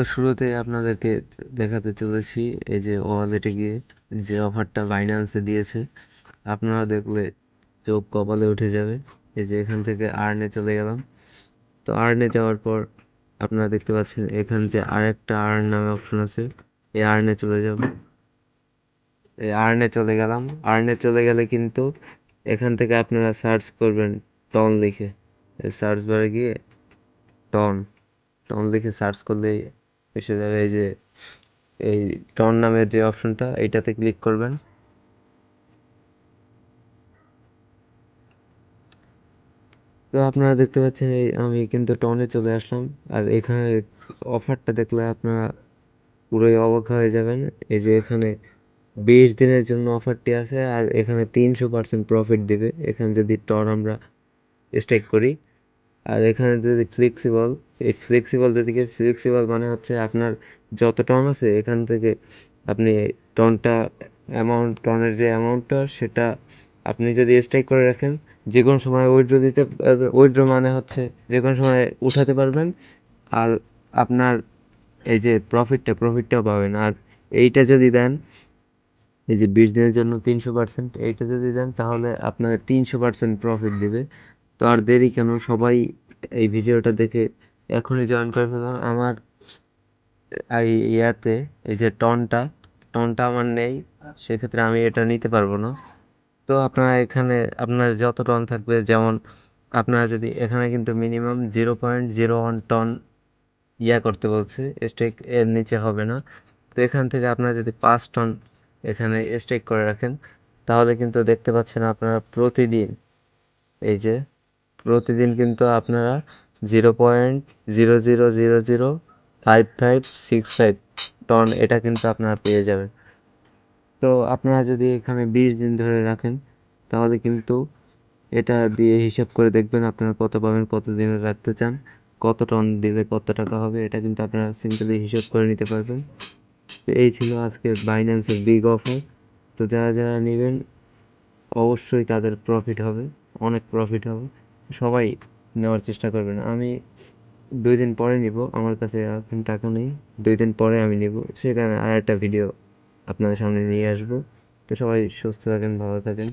তো শুরুতে আপনাদেরকে দেখাতে চলেছি, এই যে ওয়ালেটে গিয়ে যে অফারটা বাইন্যান্সে দিয়েছে, আপনারা দেখলে চোখ কপালে উঠে যাবে, এই যে এখান থেকে আর্নে চলে গেলাম। তো আর্নে যাওয়ার পর আপনারা দেখতে পাচ্ছেন, এখান যে আরেকটা আর্ন নামে অপশন আছে, এই আর্নে চলে যাব। এই আর্নে চলে গেলাম আর্নে চলে গেলে কিন্তু এখান থেকে আপনারা সার্চ করবেন টন লিখে সার্চ বারে গিয়ে টন টন লিখে সার্চ করলেই এসে যাবে, এই যে, এই টন নামের যে অপশনটা এইটাতে ক্লিক করবেন। তো আপনারা দেখতে পাচ্ছেন, এই আমি কিন্তু টনে চলে আসলাম। আর এখানে অফারটা দেখলে আপনারা পুরোই অবাক হয়ে যাবেন। এই যে এখানে বিশ দিনের জন্য অফারটি আছে, আর এখানে তিনশো পার্সেন্ট প্রফিট দেবে। এখানে যদি টন আমরা স্টেক করি, আর এখানে যদি ফ্লেক্সিবল এই ফ্লেক্সিবল যেদিকে ফ্লেক্সিবল মানে হচ্ছে আপনার যত টন আছে, এখান থেকে আপনি টনটা অ্যামাউন্ট টনের যে অ্যামাউন্টটা সেটা আপনি যদি স্ট্রাইক করে রাখেন যে কোনো সময় উইথড্র দিতে উইথড্র মানে হচ্ছে যে কোনো সময় উঠাতে পারবেন, আর আপনার এই যে প্রফিটটা প্রফিটটাও পাবেন। আর এইটা যদি দেন, এই যে বিশ দিনের জন্য তিনশো পার্সেন্ট এইটা যদি দেন, তাহলে আপনাদের তিনশো পার্সেন্ট প্রফিট দেবে। তো আর দেরি কেন? সবাই এই ভিডিওটা দেখে এখনই জয়েন করে ফেলুন আমার এই ইয়াতে, এই যে টনটা টনটা আমার নেই, সেক্ষেত্রে আমি এটা নিতে পারব না। তো আপনারা এখানে, আপনার যত টন থাকবে, যেমন আপনারা যদি এখানে কিন্তু minimum zero point zero one ton ইয়া করতে বলছে স্টেক এর নিচে হবে না। তো এখান থেকে আপনারা যদি পাঁচ টন এখানে স্টেক করে রাখেন, তাহলে কিন্তু দেখতে পাচ্ছেন আপনারা প্রতিদিন, এই যে, প্রতিদিন কিন্তু আপনারা zero point zero zero zero zero five five six five ton এটা কিন্তু আপনারা পেয়ে যাবেন। তো আপনারা যদি এখানে বিশ দিন ধরে রাখেন, তাহলে কিন্তু এটা দিয়ে হিসাব করে দেখবেন আপনারা কত পাবেন, কত দিনে রাখতে চান, কত টন দিলে কত টাকা হবে, এটা কিন্তু আপনারা সিম্পলি হিসাব করে নিতে পারবেন। তো এই ছিল আজকের বাইন্যান্সের বিগ অফার তো যারা যারা নেবেন, অবশ্যই তাদের প্রফিট হবে, অনেক প্রফিট হবে। সবাই নেওয়ার চেষ্টা করবেন। আমি দুই দিন পরে নিব, আমার কাছে এখন টাকা নেই। দুই দিন পরে আমি নিব। সেখানে আর একটা ভিডিও আপনাদের সামনে নিয়ে আসব। তো সবাই সুস্থ থাকেন, ভালো থাকেন।